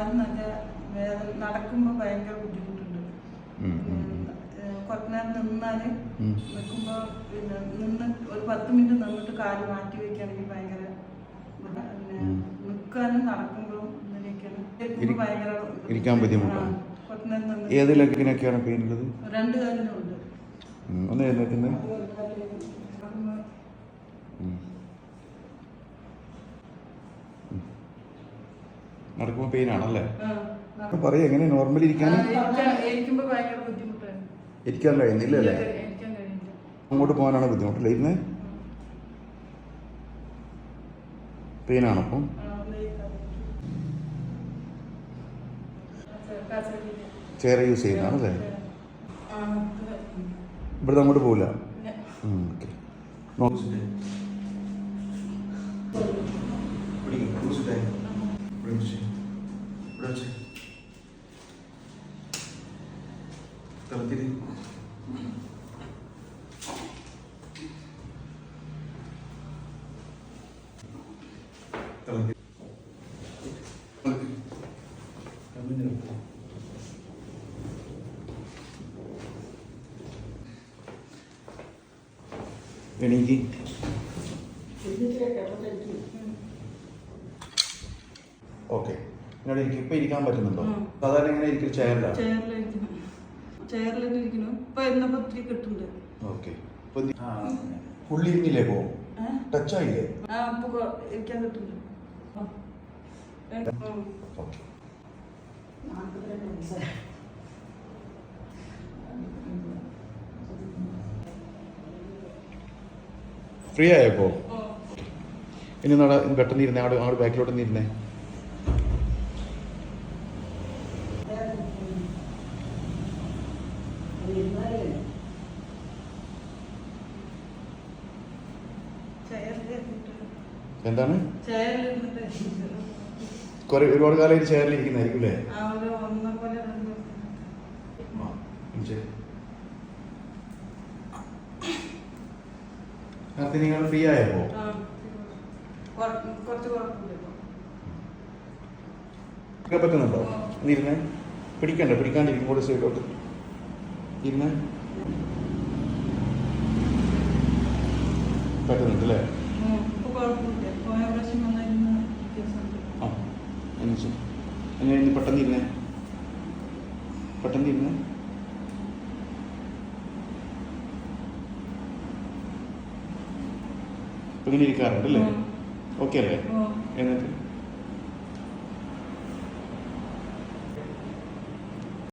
കാൽ നല്ല വേദന നടക്കുമ്പോൾ ഭയങ്കര ബുദ്ധിമുട്ടുണ്ട്. കുറച്ച് നേരം നിന്നാൽ നിൽക്കുമ്പോ പിന്നെ നിന്ന് ഒരു പത്ത് മിനിറ്റ് നിന്നിട്ട് കാൽ മാറ്റി വെക്കുകയാണെങ്കിൽ ഭയങ്കര പിന്നെ. നിൽക്കാനും നടക്കുമ്പോഴും ഇരി- ഭയങ്കര ഇരിക്കാൻ ബുദ്ധിമുട്ടാണ്. ഏത് ലെഗിനൊക്കെയാണ് പെയിൻ ഉള്ളത്? രണ്ട് കാലിനുണ്ട് ഒന്ന് എഴുന്നേക്കുന്നത് നടക്കുമ്പോൾ പെയിൻ ആണല്ലേ പറയാ എങ്ങനെ നോർമലി ഇരിക്കാൻ ഇരിക്കുമ്പോൾ ഭയങ്കര ബുദ്ധിമുട്ടാണ്. ഇരിക്കാൻ കഴിയുന്നില്ല അല്ലേ? ഇരിക്കാൻ അങ്ങോട്ട് പോകാനാണ് ബുദ്ധിമുട്ടല്ലേ ഇരുന്ന്? പെയിൻ ആണ് അപ്പം. ചെയർ യൂസ് ചെയ്യുന്നതാണല്ലേ. ഇവിടുന്ന് അങ്ങോട്ട് പോകില്ല ഇല്ല. ഓക്കെ എണീക്ക്. ഓക്കെ. എന്നോട് എനിക്ക് ഇപ്പൊ ഇരിക്കാൻ പറ്റുന്നുണ്ടോ? സാധാരണ ഇങ്ങനെ ഇരിക്കും ചെയറിലാണ് ചെയറിൽ തന്നെ ഇരിക്കുന്നു. ഇപ്പൊ എന്നപ്പോ ഒത്തിരി കിട്ടുന്നുണ്ട്. ഓക്കെ പുള്ളി ഇരുന്നില്ലേ പോ ഏഹ്? ടച്ച് ആയില്ലേ? ഇരിക്കാൻ കിട്ടുന്നുണ്ട്. ഓക്കെ ഫ്രീ ആയപ്പോ ഇനി നാളെ പെട്ടെന്ന് ഇരുന്നേ അങ്ങോട്ട് ബാക്കിലോട്ട് ഇരുന്നേ. എന്താണ്? കുറെ ഒരുപാട് കാലമായിട്ട് ചെയറിൽ ഇരിക്കുന്നതായിരിക്കും അല്ലേ? നേരത്തെ നിങ്ങൾ ഫ്രീ ആയപ്പോ? പറ്റുന്നുണ്ടോ? ഇരുന്നേ. പിടിക്കണ്ട പിടിക്കാണ്ടിരിക്കും സൈഡോട്ട് സൈഡിലോട്ട്. ഇരുന്നേ. പറ്റുന്നുണ്ട് അല്ലേ? ഇന്ന് പെട്ടെന്ന് ഇരുന്നേ? പെട്ടെന്ന് ഇരുന്നേ? ഇങ്ങനെ ഇരിക്കാറുണ്ട് അല്ലേ. ഓക്കെ അല്ലേ. എന്നിട്ട്?